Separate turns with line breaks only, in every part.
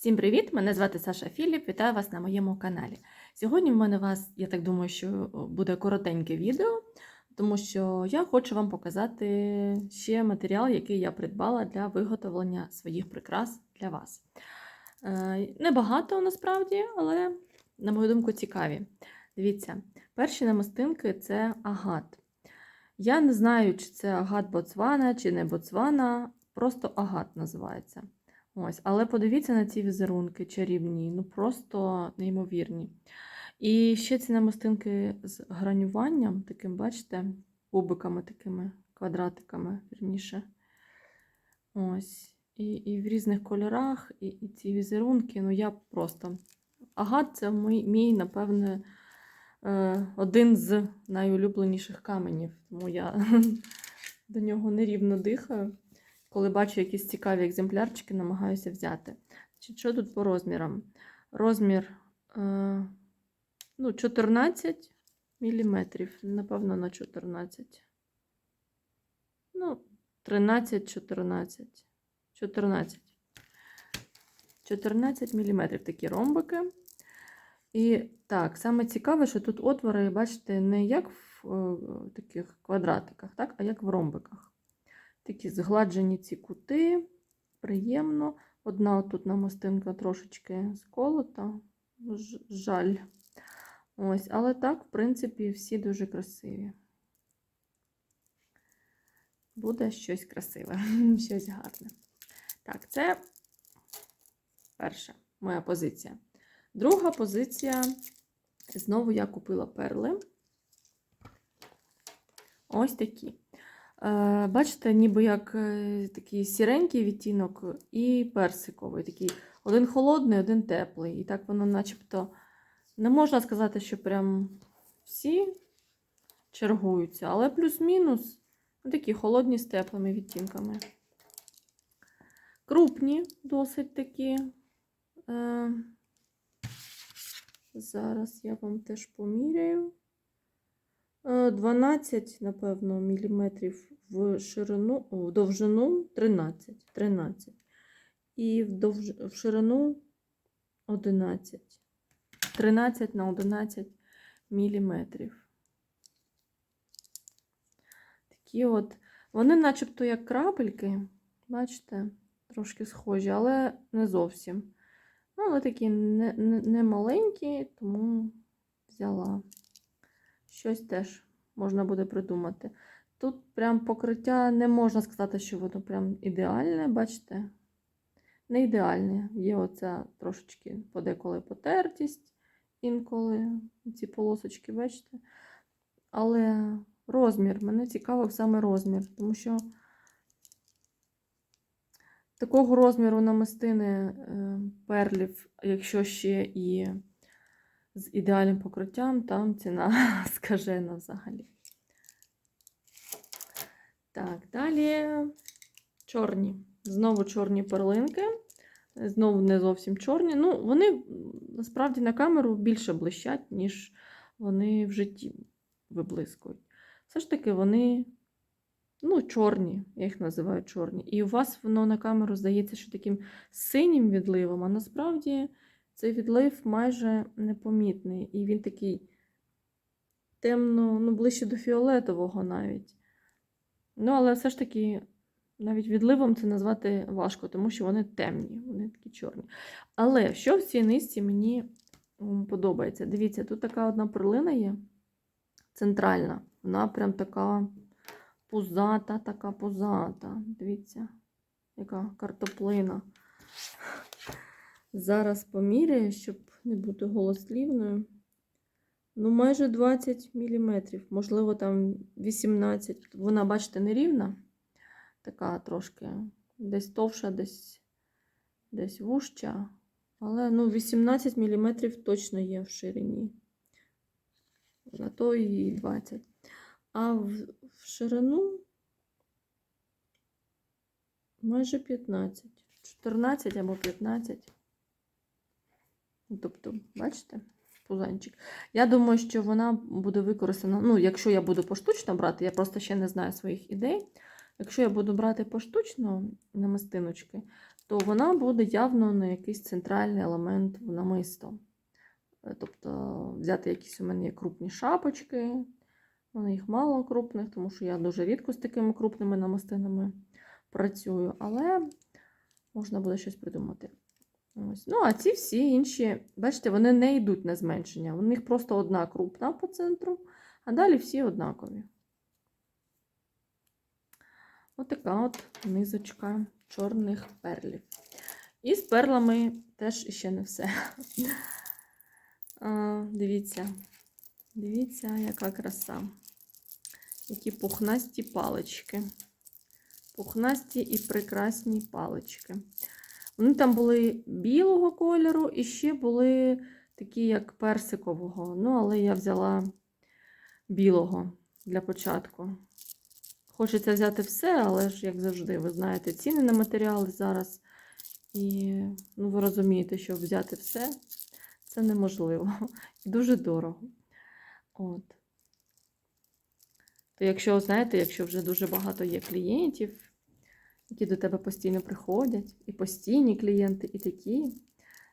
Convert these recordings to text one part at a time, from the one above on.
Всім привіт! Мене звати Саша Філіп. Вітаю вас на моєму каналі. Сьогодні в мене вас, я так думаю, що буде коротеньке відео, тому що я хочу вам показати ще матеріал, який я придбала для виготовлення своїх прикрас для вас. Е, Небагато насправді, але, на мою думку, цікаві. Дивіться, перші намистинки це агат. Я не знаю, чи це агат Боцвана, чи не Боцвана, просто агат називається. Ось, але подивіться на ці візерунки чарівні, ну просто неймовірні. І ще ці намистинки з гранюванням, таким, бачите, кубиками такими, квадратиками, вірніше. Ось. І, і в різних кольорах, і, і ці візерунки, ну я просто. Агат це мій, мій напевне, е, один з найулюбленіших каменів. Тому я до нього нерівно дихаю. Коли бачу якісь цікаві екземплярчики, намагаюся взяти. Значить, Що тут по розмірам? Розмір е, ну, 14 мм, напевно, на 14. Ну, 13-14. 14. 14 мм такі ромбики. І так, саме цікаве, що тут отвори, бачите, не як в е, таких квадратиках, так, а як в ромбиках. Такі згладжені ці кути, приємно. Одна тут намистинка трошечки сколота, жаль. Ось, Але так, в принципі, всі дуже красиві. Буде щось красиве, щось гарне. Так, це перша моя позиція. Друга позиція. Знову я купила перли. Ось такі. Бачите, ніби як е, такий сіренький відтінок і персиковий. Такий один холодний, один теплий. І так воно начебто не можна сказати, що прям всі чергуються, але плюс-мінус такі холодні з теплими відтінками. Крупні, досить такі. Е, зараз я вам теж поміряю. 12, напевно, міліметрів в ширину, в довжину 13. 13. І в, довж... в ширину 11. 13 на 11 міліметрів. Такі от, вони начебто як крапельки, бачите, трошки схожі, але не зовсім. Ну, але такі не, не, не маленькі, тому взяла щось теж можна буде придумати. Тут прям покриття не можна сказати, що воно прям ідеальне, бачите? Не ідеальне. Є оця трошечки подеколи потертість, інколи ці полосочки, бачите? Але розмір, мене цікавив саме розмір, тому що такого розміру намистини е, перлів, якщо ще і з ідеальним покриттям, там ціна скажена взагалі. Так, далі чорні. Знову чорні перлинки. Знову не зовсім чорні. Ну, вони насправді на камеру більше блищать, ніж вони в житті виблискують. Все ж таки, вони ну, чорні, я їх називаю чорні. І у вас воно на камеру здається, що таким синім відливом, а насправді цей відлив майже непомітний. І він такий темно, ну, ближче до фіолетового навіть. Ну, але все ж таки, навіть відливом це назвати важко, тому що вони темні, вони такі чорні. Але що в цій низці мені подобається? Дивіться, тут така одна перлина є центральна. Вона прям така пузата, така пузата. Дивіться, яка картоплина. Зараз поміряю, щоб не бути голослівною. Ну, майже 20 мм, можливо, там 18 Вона, бачите, нерівна. Така трошки десь товша, десь десь вужча. Але ну, 18 мм точно є в ширині. На то і 20. А в, в ширину майже 15. 14 або 15. Тобто, бачите, пузанчик. Я думаю, що вона буде використана, ну, якщо я буду поштучно брати, я просто ще не знаю своїх ідей. Якщо я буду брати поштучно намистиночки, то вона буде явно на якийсь центральний елемент в намисто. Е, Тобто взяти якісь у мене є крупні шапочки. У мене їх мало крупних, тому що я дуже рідко з такими крупними намистинами працюю, але можна буде щось придумати. Ось. Ну, а ці всі інші, бачите, вони не йдуть на зменшення. У них просто одна крупна по центру, а далі всі однакові. Отака от низочка чорних перлів. І з перлами теж ще не все. Дивіться, дивіться, яка краса. Які пухнасті палички. Пухнасті і прекрасні палички. Вони там були білого кольору і ще були такі, як персикового. Ну, але я взяла білого для початку. Хочеться взяти все, але ж, як завжди, ви знаєте, ціни на матеріали зараз. І ну, ви розумієте, що взяти все це неможливо. І дуже дорого. От. То якщо, знаєте, якщо вже дуже багато є клієнтів, які до тебе постійно приходять, і постійні клієнти, і такі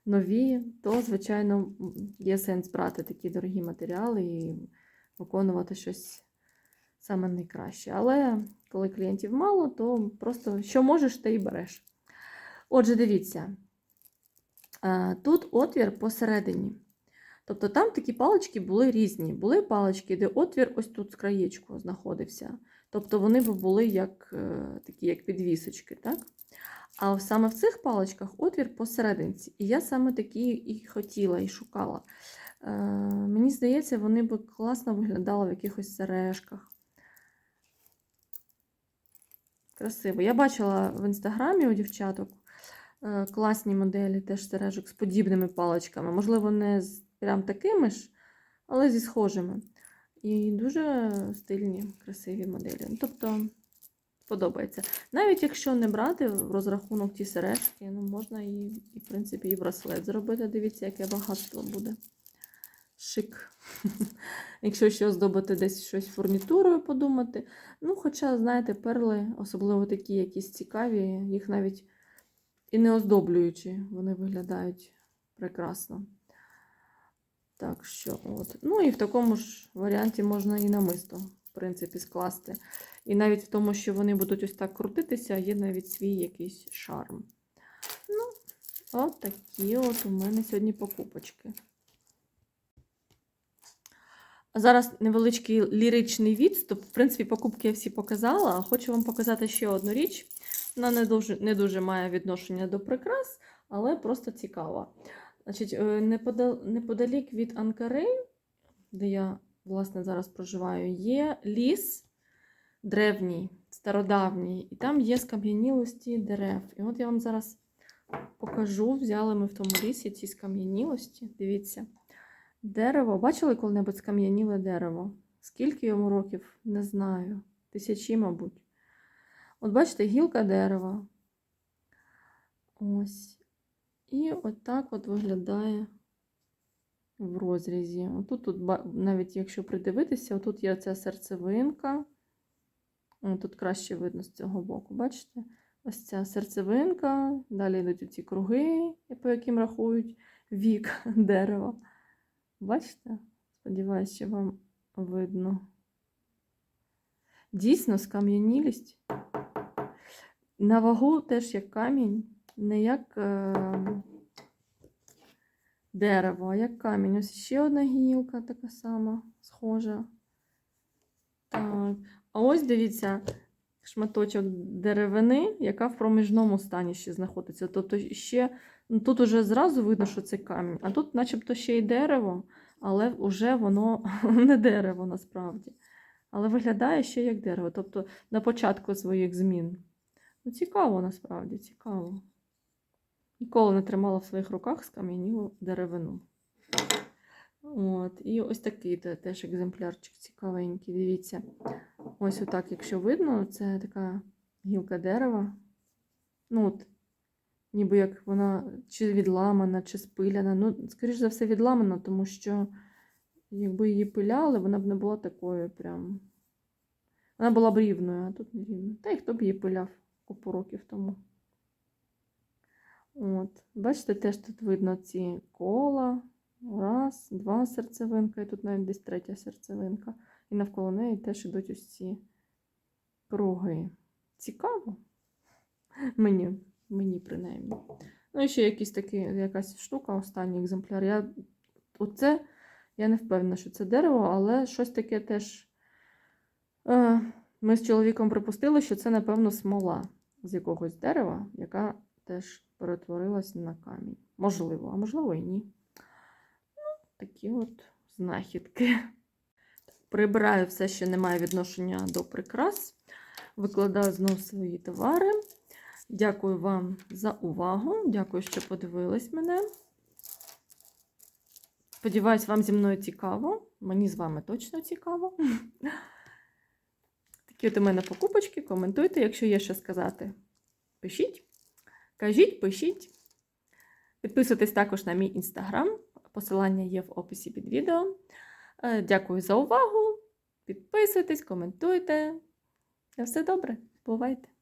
нові, то, звичайно, є сенс брати такі дорогі матеріали і виконувати щось саме найкраще. Але коли клієнтів мало, то просто що можеш, те й береш. Отже, дивіться, тут отвір посередині. Тобто там такі палички були різні. Були палички, де отвір ось тут з краєчку знаходився. Тобто вони б були як е, такі, як підвісочки, так? А саме в цих паличках отвір посерединці. І я саме такі і хотіла, і шукала. Е, мені здається, вони б класно виглядали в якихось сережках. Красиво. Я бачила в інстаграмі у дівчаток е, класні моделі теж сережок з подібними паличками. Можливо, не з прям такими ж, але зі схожими. І дуже стильні, красиві моделі. Ну, Тобто подобається. Навіть якщо не брати в розрахунок ті сережки, ну можна і, і в принципі, і браслет зробити. Дивіться, яке багатство буде. Шик. Якщо ще оздобити десь щось фурнітурою подумати. Ну, хоча, знаєте, перли, особливо такі якісь цікаві, їх навіть і не оздоблюючи, вони виглядають прекрасно. Так що, от. Ну і в такому ж варіанті можна і намисто, в принципі, скласти. І навіть в тому, що вони будуть ось так крутитися, є навіть свій якийсь шарм. Ну, от такі от у мене сьогодні покупочки. Зараз невеличкий ліричний відступ. В принципі, покупки я всі показала. а Хочу вам показати ще одну річ. Вона не дуже, не дуже має відношення до прикрас, але просто цікава. Значить, е, неподал- неподалік від Анкари, де я, власне, зараз проживаю, є ліс древній, стародавній, і там є скам'янілості дерев. І от я вам зараз покажу. Взяли ми в тому лісі ці скам'янілості. Дивіться. Дерево. Бачили коли-небудь скам'яніле дерево? Скільки йому років? Не знаю. Тисячі, мабуть. От бачите, гілка дерева. Ось. І отак от виглядає в розрізі. Отут, тут, навіть якщо придивитися, отут є ця серцевинка. Тут краще видно з цього боку, бачите? Ось ця серцевинка, далі йдуть ці круги, по яким рахують вік дерева. Бачите? Сподіваюсь, що вам видно. Дійсно, скам'янілість. На вагу теж як камінь, не як е, дерево, а як камінь. Ось ще одна гілка така сама, схожа. Так. А ось дивіться, шматочок деревини, яка в проміжному стані ще знаходиться. Тобто ще ну, тут уже зразу видно, що це камінь, а тут, начебто, ще й дерево, але вже воно не дерево насправді. Але виглядає ще як дерево. Тобто на початку своїх змін. Ну, цікаво, насправді, цікаво. Ніколи не тримала в своїх руках скам'янілу деревину. От, і ось такий те- теж екземплярчик цікавенький. Дивіться. Ось отак, якщо видно, це така гілка дерева. Ну, от, ніби як вона чи відламана, чи спиляна. Ну, скоріш за все, відламана, тому що якби її пиляли, вона б не була такою прям. Вона була б рівною, а тут не рівною. Та й хто б її пиляв купу років тому. От. Бачите, теж тут видно ці кола. Раз, два серцевинка, і тут навіть десь третя серцевинка. І навколо неї теж ідуть ось ці круги. Цікаво. Мені, мені принаймні. Ну, і ще якісь такі, якась штука, останній екземпляр. Я, оце, я не впевнена, що це дерево, але щось таке теж. Е, ми з чоловіком припустили, що це, напевно, смола з якогось дерева, яка теж перетворилась на камінь. Можливо, а можливо і ні. Ну, такі от знахідки. Прибираю все, що не має відношення до прикрас. Викладаю знову свої товари. Дякую вам за увагу. Дякую, що подивились мене. Сподіваюсь, вам зі мною цікаво. Мені з вами точно цікаво. Такі от у мене покупочки. Коментуйте, якщо є що сказати. Пишіть. Кажіть, пишіть. Підписуйтесь також на мій інстаграм. Посилання є в описі під відео. Е, Дякую за увагу. Підписуйтесь, коментуйте. На все добре. Бувайте!